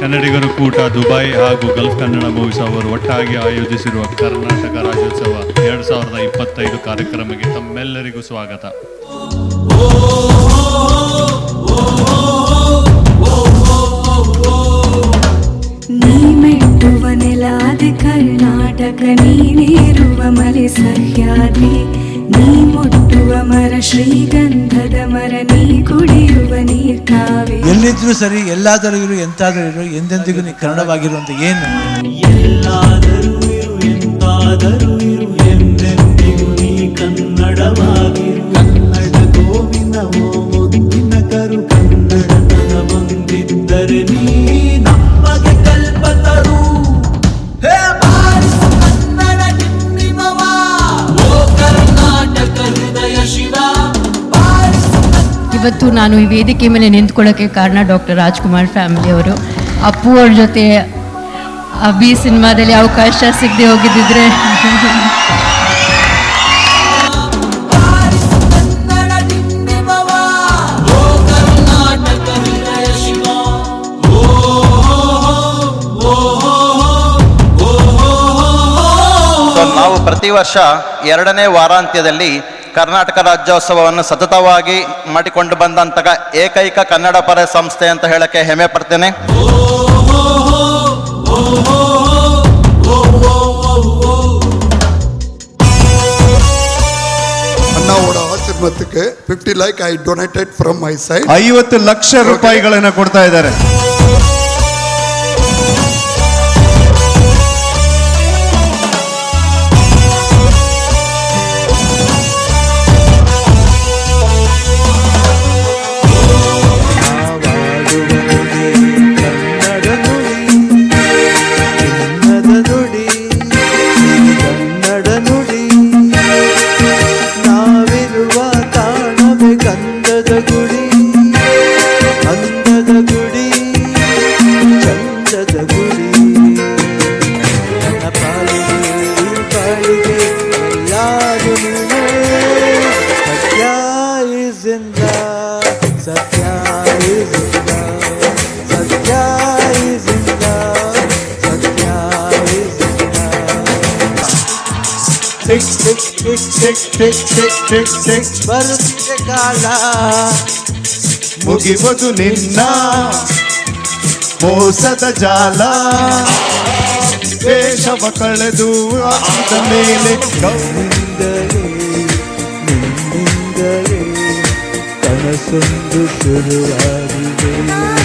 ಕನ್ನಡಿಗರ ಕೂಟ, ದುಬೈ ಹಾಗೂ ಗಲ್ಫ್ ಕನ್ನಡ ಮೂವೀಸ್ ಅವರು ಒಟ್ಟಾಗಿ ಆಯೋಜಿಸಿರುವ ಕರ್ನಾಟಕ ರಾಜ್ಯೋತ್ಸವ ಎರಡು ಸಾವಿರದ ಇಪ್ಪತ್ತೈದು ಕಾರ್ಯಕ್ರಮಕ್ಕೆ ತಮ್ಮೆಲ್ಲರಿಗೂ ಸ್ವಾಗತ. ನೀ ಕರ್ನಾಟಕ ನೀನೇರುವ ಮಲೆ ಸಹ್ಯಾದ್ರಿ. ನೀ ಮುಟ್ಟುವ ಮರ ಶ್ರೀಗಂಧದ ಮರ ನೀ ಕುಡಿಯುವ ನೀರ್ ಕಾವೆ ಎಲ್ಲಿದ್ರು ಸರಿ ಎಲ್ಲಾದರೂ ಇರು ಎಂತಾದರೂ ಇರು ಎಂದೆಂದಿಗೂ ನೀ ಕನ್ನಡವಾಗಿರುವಂತ ಏನು? ಎಲ್ಲಾದರೂ ಇರು ಎಂತಾದರೂ ಇರು. ಇವತ್ತು ನಾನು ಈ ವೇದಿಕೆ ಮೇಲೆ ನಿಂತ್ಕೊಳ್ಳೋಕ್ಕೆ ಕಾರಣ ಡಾಕ್ಟರ್ ರಾಜ್ಕುಮಾರ್ ಫ್ಯಾಮಿಲಿಯವರು ಅಪ್ಪು ಅವ್ರ ಜೊತೆ ಅಭಿ ಸಿನಿಮಾದಲ್ಲಿ ಅವಕಾಶ ಸಿಗದೆ ಹೋಗಿದ್ದಿದ್ರೆ. ನಾವು ಪ್ರತಿ ವರ್ಷ ಎರಡನೇ ವಾರಾಂತ್ಯದಲ್ಲಿ ಕರ್ನಾಟಕ ರಾಜ್ಯೋತ್ಸವವನ್ನು ಸತತವಾಗಿ ಮಾಡಿಕೊಂಡು ಬಂದಂತಹ ಏಕೈಕ ಕನ್ನಡ ಪರ ಸಂಸ್ಥೆ ಅಂತ ಹೇಳಕ್ಕೆ ಹೆಮ್ಮೆ ಪಡ್ತೇನೆ. Fifty like I donated from my side ಐವತ್ತು ಲಕ್ಷ ರೂಪಾಯಿಗಳನ್ನ ಕೊಡ್ತಾ ಇದ್ದಾರೆ. Tick tick tick tick tick tick tick tick ಬರುತ್ತಿದೆ ಕಾಲ ಮುಗಿವುದು ನಿನ್ನ ಮೋಸದ ಜಾಲ. ದೇಶವ ಕಳೆದು ಆದ ಮೇಲೆ ಗೌ- சொந்து திருவாதிரை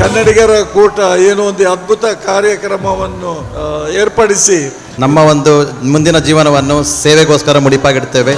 ಕನ್ನಡಿಗರ ಕೂಟ ಏನು ಒಂದು ಅದ್ಭುತ ಕಾರ್ಯಕ್ರಮವನ್ನು ಏರ್ಪಡಿಸಿ. ನಮ್ಮ ಒಂದು ಮುಂದಿನ ಜೀವನವನ್ನು ಸೇವೆಗೋಸ್ಕರ ಮುಡಿಪಾಗಿಡ್ತೇವೆ.